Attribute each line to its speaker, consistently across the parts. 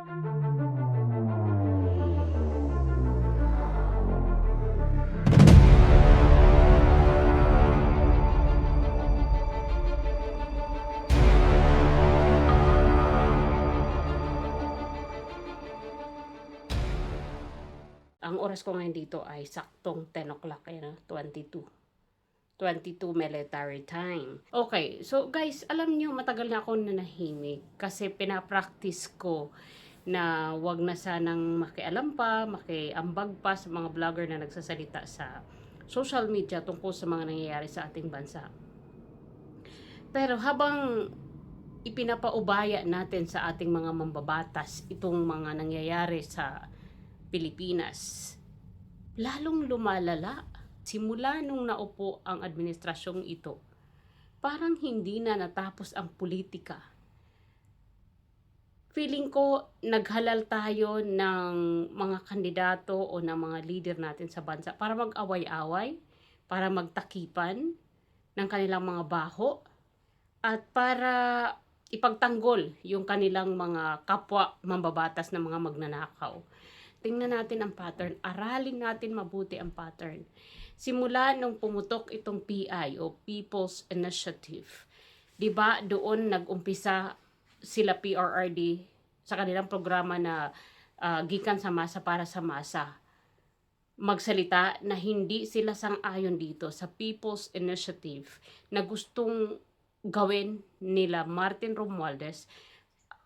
Speaker 1: Ang oras ko ngayon dito ay saktong 10 o'clock, ah, 22. 22 military time. Okay, so guys, alam niyo matagal na ako nanahimik kasi pinapractice ko na wag na sanang makialam pa, makiambag pa sa mga vlogger na nagsasalita sa social media tungkol sa mga nangyayari sa ating bansa. Pero habang ipinapaubaya natin sa ating mga mambabatas itong mga nangyayari sa Pilipinas, lalong lumalala simula nung naupo ang administrasyong ito. Parang hindi na natapos ang politika. Feeling ko naghalal tayo ng mga kandidato o ng mga leader natin sa bansa para mag-away-away, para magtakipan ng kanilang mga baho, at para ipagtanggol yung kanilang mga kapwa mambabatas na mga magnanakaw. Tingnan natin ang pattern, aralin natin mabuti ang pattern. Simula nung pumutok itong PI o People's Initiative, 'di ba doon nag-umpisa sila PRRD sa kanilang programa na ah, gikan sa masa para sa masa. Magsalita na hindi sila sang-ayon dito sa People's Initiative na gustong gawin nila Martin Romualdez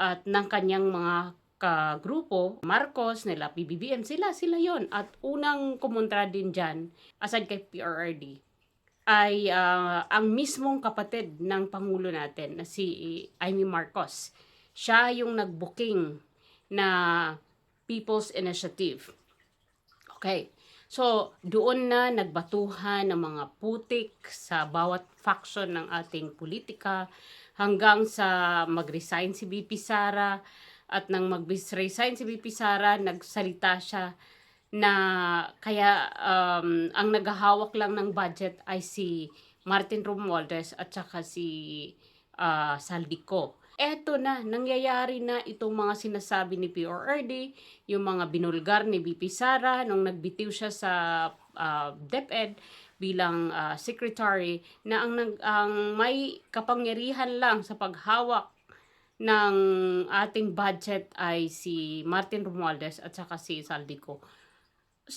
Speaker 1: at ng kanyang mga kagrupo, Marcos, nila PBBM, sila, sila yon At unang kumontra din dyan, aside kay PRRD, ay ah, ang mismong kapatid ng Pangulo natin na si Amy Marcos. Siya yung nagbuking na People's Initiative. Okay. So, doon na nagbatuhan ng mga putik sa bawat faction ng ating politika hanggang sa mag-resign si BP Sara at nang mag-resign si BP Sara, nagsalita siya na kaya um, ang naghahawak lang ng budget ay si Martin Romualdez at saka si uh, Saldico. Eto na, nangyayari na itong mga sinasabi ni PRRD, yung mga binulgar ni BP Sara nung nagbitiw siya sa uh, DepEd bilang uh, secretary na ang, ang may kapangyarihan lang sa paghawak ng ating budget ay si Martin Romualdez at saka si Saldico.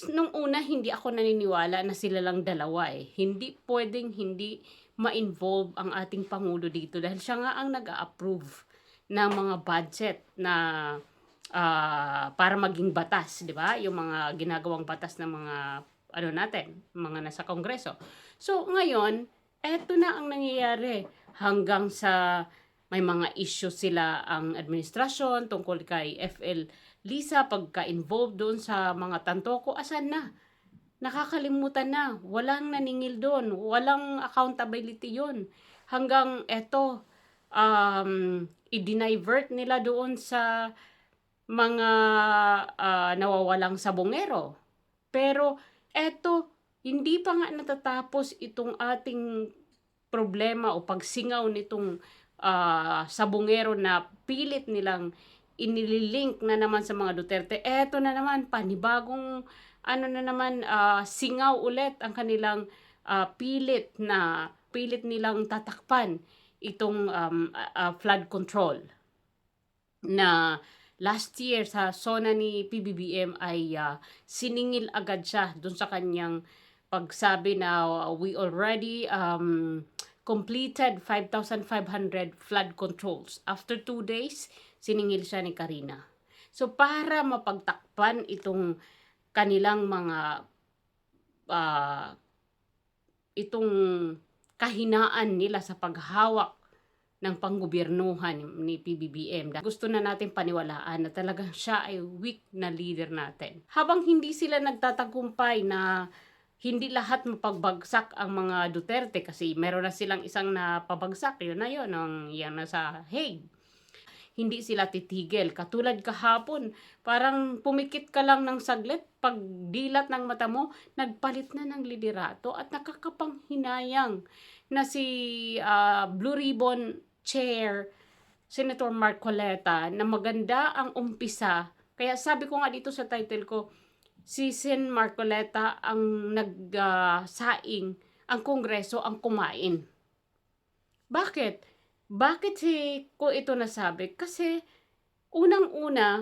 Speaker 1: Nung una, hindi ako naniniwala na sila lang dalawa eh. Hindi pwedeng hindi ma-involve ang ating Pangulo dito dahil siya nga ang nag-approve ng mga budget na ah, para maging batas, di ba? Yung mga ginagawang batas ng mga ano natin, mga nasa kongreso. So, ngayon, eto na ang nangyayari hanggang sa may mga issue sila ang administrasyon tungkol kay FL Lisa pagka-involved doon sa mga tantoko, asan na? Nakakalimutan na. Walang naningil doon. Walang accountability yon Hanggang eto, um, i-divert nila doon sa mga ah, nawawalang sabongero. Pero eto, hindi pa nga natatapos itong ating problema o pagsingaw nitong ah, sabongero na pilit nilang inililink na naman sa mga Duterte. Eto na naman, panibagong ano na naman, ah, singaw ulit ang kanilang ah, pilit na pilit nilang tatakpan itong um, ah, flood control na last year sa zona ni PBBM ay ah, siningil agad siya dun sa kanyang pagsabi na uh, we already um, completed 5,500 flood controls. After two days, siningil siya ni Karina. So para mapagtakpan itong kanilang mga ah, itong kahinaan nila sa paghawak ng panggobyernuhan ni PBBM. Gusto na natin paniwalaan na talagang siya ay weak na leader natin. Habang hindi sila nagtatagumpay na hindi lahat mapagbagsak ang mga Duterte kasi meron na silang isang napabagsak, yun na yun, ang yan na sa Hague. Hindi sila titigil. Katulad kahapon, parang pumikit ka lang ng saglit, pag dilat ng mata mo, nagpalit na ng liderato at nakakapanghinayang na si ah, Blue Ribbon Chair Senator Marcoleta na maganda ang umpisa. Kaya sabi ko nga dito sa title ko, si Sen Marcoleta ang nagsaing, ang kongreso ang kumain. Bakit? Bakit si ko ito nasabi? Kasi unang-una,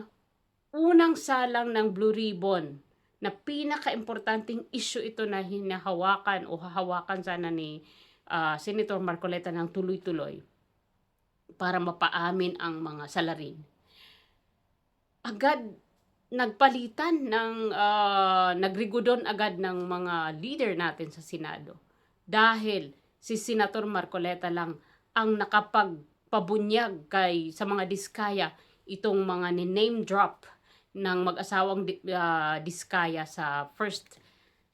Speaker 1: unang salang ng Blue Ribbon na pinaka-importanting issue ito na hinahawakan o hahawakan sana ni ah, Senator Marcoleta ng tuloy-tuloy para mapaamin ang mga salarin. Agad nagpalitan ng ah, nagrigudon agad ng mga leader natin sa Senado dahil si Senator Marcoleta lang ang nakapagpabunyag kay sa mga diskaya itong mga ni-name drop ng mag-asawang ah, diskaya sa first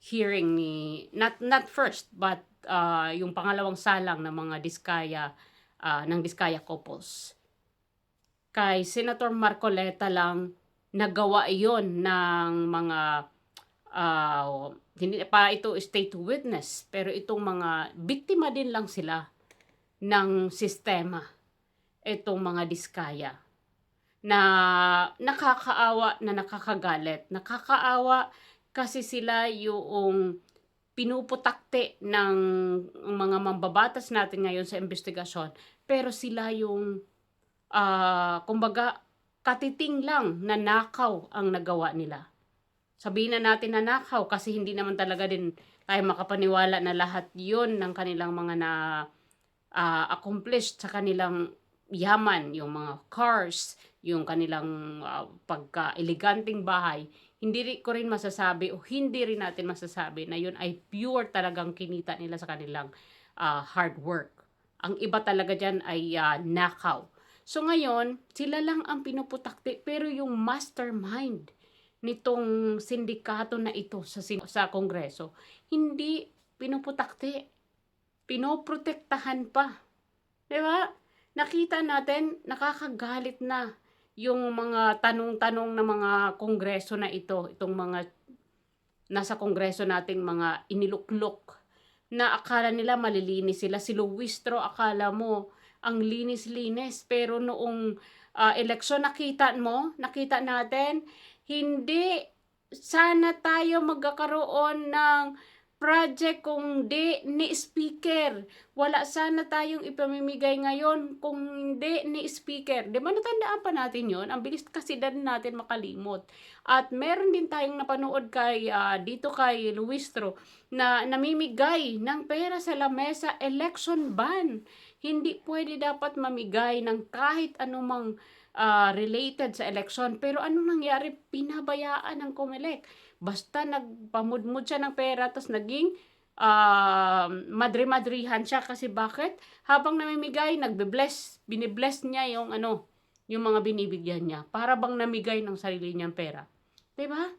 Speaker 1: hearing ni not not first but ah, yung pangalawang salang ng mga diskaya ah, ng diskaya couples. Kay Senator Marcoleta lang nagawa iyon ng mga ah, hindi pa ito state witness pero itong mga biktima din lang sila ng sistema itong mga diskaya na nakakaawa na nakakagalit nakakaawa kasi sila yung pinuputakte ng mga mambabatas natin ngayon sa investigasyon pero sila yung ah kumbaga katiting lang na nakaw ang nagawa nila. Sabihin na natin na nakaw kasi hindi naman talaga din tayo makapaniwala na lahat yon ng kanilang mga na ah, accomplished sa kanilang yaman, yung mga cars, yung kanilang ah, pagka-eleganting bahay, hindi ko rin masasabi o hindi rin natin masasabi na yun ay pure talagang kinita nila sa kanilang ah, hard work. Ang iba talaga dyan ay ah, nakaw. So ngayon, sila lang ang pinuputakti pero yung mastermind nitong sindikato na ito sa sin- sa kongreso hindi pinuputakti. Pinoprotektahan pa. 'Di ba? Nakita natin nakakagalit na yung mga tanong-tanong ng mga kongreso na ito, itong mga nasa kongreso nating mga iniluklok na akala nila malilinis sila. Si Luistro akala mo ang linis-linis. Pero noong ah, eleksyon nakita mo, nakita natin, hindi sana tayo magkakaroon ng project kung di ni speaker. Wala sana tayong ipamimigay ngayon kung hindi ni speaker. Di ba natandaan pa natin yon Ang bilis kasi din natin makalimot. At meron din tayong napanood kay, ah, dito kay Luistro na namimigay ng pera sa lamesa election ban hindi pwede dapat mamigay ng kahit anumang ah, related sa election. Pero anong nangyari? Pinabayaan ng COMELEC. Basta nagpamudmud siya ng pera, tapos naging ah, madri-madrihan siya. Kasi bakit? Habang namimigay, nagbe-bless. Binibless niya yung ano, yung mga binibigyan niya. Para bang namigay ng sarili niyang pera. 'Di ba?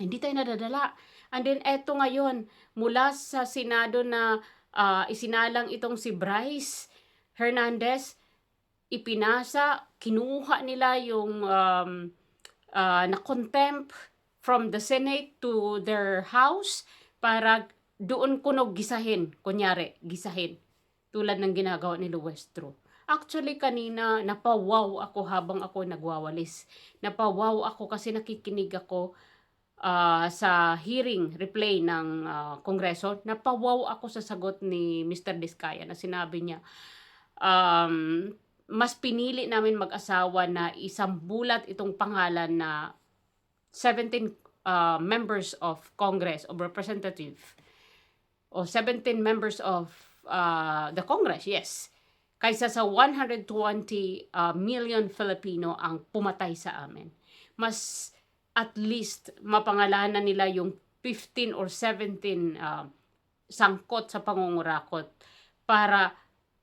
Speaker 1: Hindi tayo nadadala. And then eto ngayon, mula sa Senado na ah, isinalang itong si Bryce Hernandez, ipinasa, kinuha nila yung um, ah, na contempt from the Senate to their house para doon kunog gisahin, kunyari, gisahin. Tulad ng ginagawa ni Luestro. Actually, kanina, napawaw ako habang ako nagwawalis. Napawaw ako kasi nakikinig ako ah, sa hearing replay ng ah, Kongreso. Napawaw ako sa sagot ni Mr. Diskaya na sinabi niya, um, mas pinili namin mag-asawa na isang bulat itong pangalan na 17 uh, members of Congress of Representative o 17 members of uh, the Congress, yes. Kaysa sa 120 uh, million Filipino ang pumatay sa amin. Mas at least mapangalanan nila yung 15 or 17 uh, sangkot sa pangungurakot para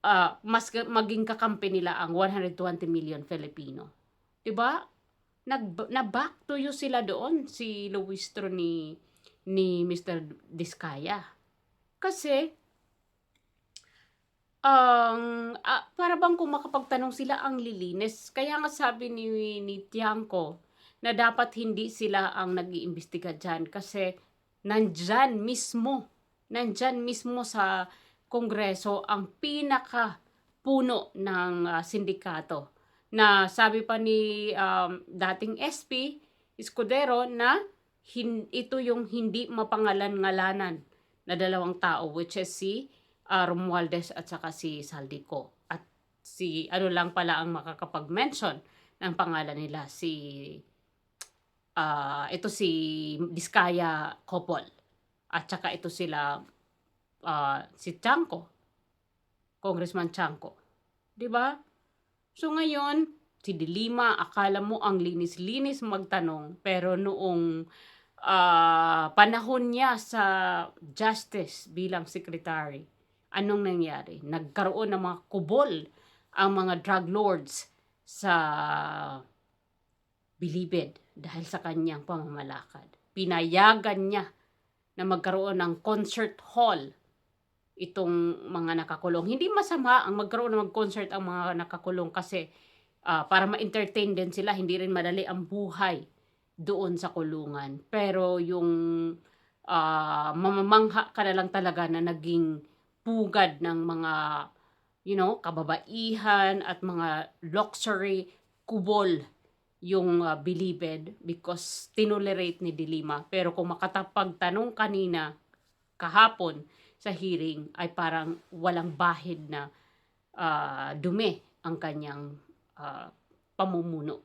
Speaker 1: uh, mas maging kakampi nila ang 120 million Filipino. 'Di ba? Nag na back to you sila doon si Luistro ni ni Mr. Diskaya. Kasi ang ah, para bang kung makapagtanong sila ang lilinis. Kaya nga sabi ni ni Tiangco na dapat hindi sila ang nag-iimbestiga dyan kasi nandyan mismo, nandyan mismo sa Kongreso ang pinaka puno ng ah, sindikato. Na sabi pa ni um, dating SP Escudero na hin- ito yung hindi mapangalan-ngalanan na dalawang tao which is si ah, Romualdez at saka si Saldico. At si ano lang pala ang makakapag-mention ng pangalan nila si ah, ito si Diskaya Couple at saka ito sila ah, si Chanco Congressman Chanco 'di ba? So ngayon si Dilima akala mo ang linis-linis magtanong pero noong ah, panahon niya sa justice bilang secretary anong nangyari? Nagkaroon ng mga kubol ang mga drug lords sa bilibid dahil sa kanyang pamamalakad. Pinayagan niya na magkaroon ng concert hall itong mga nakakulong. Hindi masama ang magkaroon ng concert ang mga nakakulong kasi ah, para ma-entertain din sila, hindi rin madali ang buhay doon sa kulungan. Pero yung ah, mamamangha ka na lang talaga na naging pugad ng mga you know, kababaihan at mga luxury kubol yung uh, bilibid because tinolerate ni Dilima. Pero kung makatapag tanong kanina, kahapon sa hearing, ay parang walang bahid na ah, dumi ang kanyang ah, pamumuno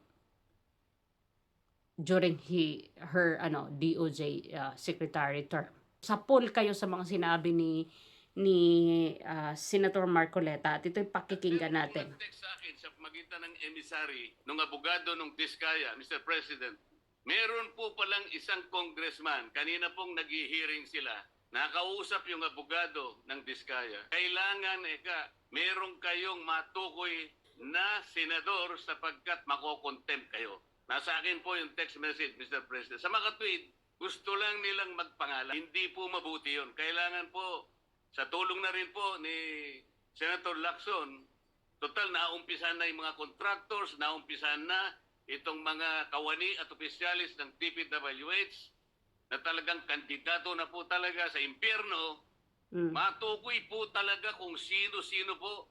Speaker 1: during he, her ano, DOJ ah, secretary term. Sa poll kayo sa mga sinabi ni ni ah, Senator Marcoleta at ito'y pakikinggan natin.
Speaker 2: Text sa akin sa pamagitan ng emissary ng abogado ng Diskaya, Mr. President, meron po palang isang congressman, kanina pong nag-hearing sila, nakausap yung abogado ng Diskaya. Kailangan, eka, meron kayong matukoy na senador sapagkat makokontempt kayo. Nasa akin po yung text message, Mr. President. Sa mga tweet, gusto lang nilang magpangalan. Hindi po mabuti yun. Kailangan po, sa tulong na rin po ni Senator Lacson, total naumpisan na yung mga contractors, naumpisan na itong mga kawani at opisyalis ng TPWH na talagang kandidato na po talaga sa impyerno,
Speaker 1: Mm.
Speaker 2: matukoy po talaga kung sino-sino po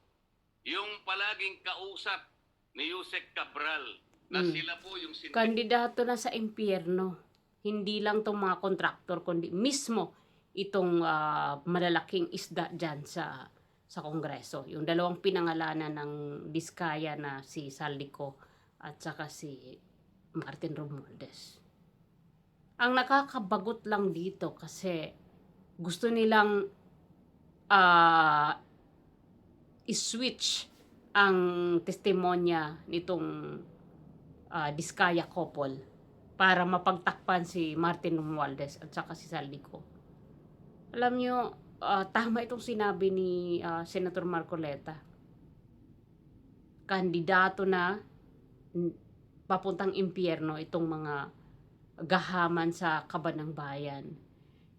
Speaker 2: yung palaging kausap ni Yusek Cabral na
Speaker 1: Mm.
Speaker 2: sila po yung sin-
Speaker 1: kandidato na sa impyerno. Hindi lang tong mga kontraktor, kundi mismo itong ah, malalaking isda dyan sa sa Kongreso. Yung dalawang pinangalanan ng Diskaya na si Saldico at saka si Martin Romualdez. Ang nakakabagot lang dito kasi gusto nilang ah, i-switch ang testimonya nitong ah, Diskaya couple para mapagtakpan si Martin Romualdez at saka si Saldico. Alam nyo, ah, tama itong sinabi ni ah, Senator Marcoleta. Kandidato na papuntang impyerno itong mga gahaman sa kaban ng bayan.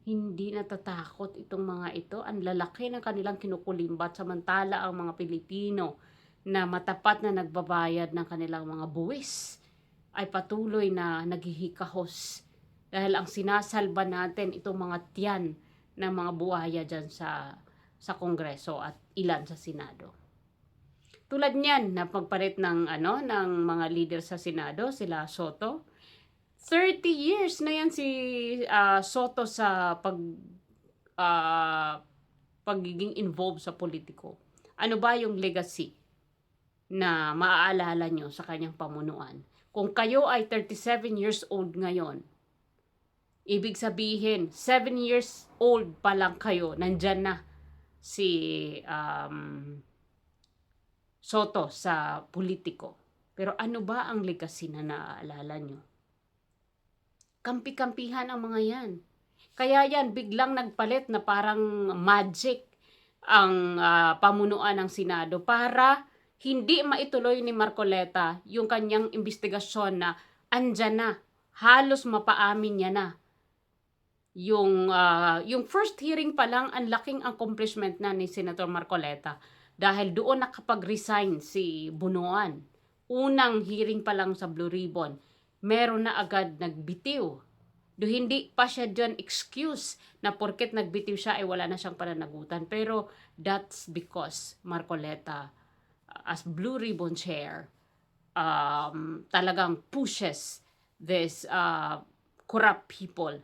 Speaker 1: Hindi natatakot itong mga ito. Ang lalaki ng kanilang kinukulimbat samantala ang mga Pilipino na matapat na nagbabayad ng kanilang mga buwis ay patuloy na naghihikahos dahil ang sinasalba natin itong mga tiyan ng mga buhaya dyan sa, sa Kongreso at ilan sa Senado. Tulad niyan na pagpalit ng ano ng mga leader sa Senado, sila Soto. 30 years na yan si ah, Soto sa pag ah, pagiging involved sa politiko. Ano ba yung legacy na maaalala nyo sa kanyang pamunuan? Kung kayo ay 37 years old ngayon, ibig sabihin, 7 years old pa lang kayo, nandyan na si um, Soto sa politiko. Pero ano ba ang legacy na naaalala nyo? Kampi-kampihan ang mga yan. Kaya yan, biglang nagpalit na parang magic ang ah, pamunuan ng Senado para hindi maituloy ni Marcoleta yung kanyang investigasyon na andyan na, halos mapaamin niya na. Yung, ah, yung first hearing pa lang, ang laking accomplishment na ni Senator Marcoleta dahil doon nakapag-resign si Bunuan. Unang hearing pa lang sa Blue Ribbon, meron na agad nagbitiw. Do hindi pa siya dyan excuse na porket nagbitiw siya ay wala na siyang pananagutan. Pero that's because Marcoleta as Blue Ribbon Chair, um, talagang pushes this uh, corrupt people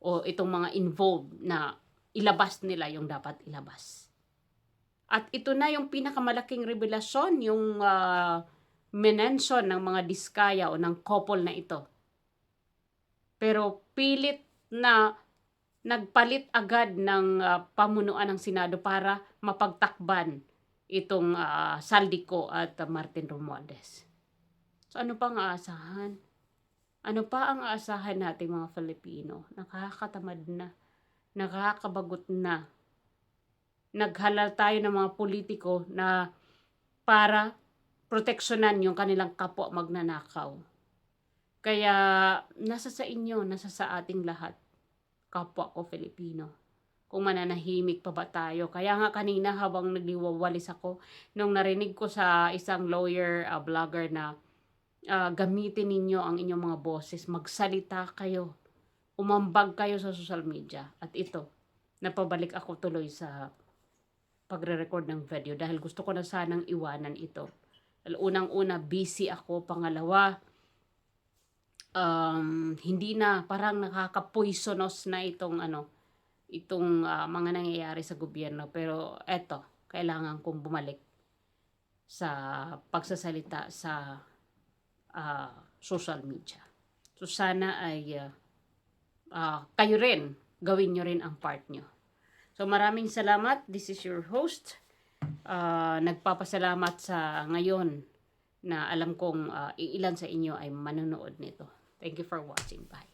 Speaker 1: o itong mga involved na ilabas nila yung dapat ilabas. At ito na yung pinakamalaking revelasyon, yung uh, menensyon ng mga diskaya o ng couple na ito. Pero pilit na nagpalit agad ng uh, pamunuan ng Senado para mapagtakban itong uh, Saldico at uh, Martin Romualdez. So ano pa ang aasahan? Ano pa ang aasahan nating mga Filipino? Nakakatamad na. Nakakabagot na. Naghalal tayo ng mga politiko na para proteksyonan yung kanilang kapwa magnanakaw. Kaya nasa sa inyo, nasa sa ating lahat, kapwa ko Filipino. Kung mananahimik pa ba tayo. Kaya nga kanina habang nagliwawalis ako, nung narinig ko sa isang lawyer, uh, vlogger na uh, gamitin ninyo ang inyong mga boses, magsalita kayo, umambag kayo sa social media. At ito, napabalik ako tuloy sa pagre-record ng video dahil gusto ko na sanang iwanan ito. Unang-una, busy ako. Pangalawa, um, hindi na, parang nakaka-poisonous na itong ano, itong ah, mga nangyayari sa gobyerno. Pero eto, kailangan kong bumalik sa pagsasalita sa ah, social media. So sana ay ah, ah, kayo rin, gawin nyo rin ang part nyo. So maraming salamat. This is your host. Ah, nagpapasalamat sa ngayon na alam kong ah, ilan sa inyo ay manonood nito. Thank you for watching. Bye.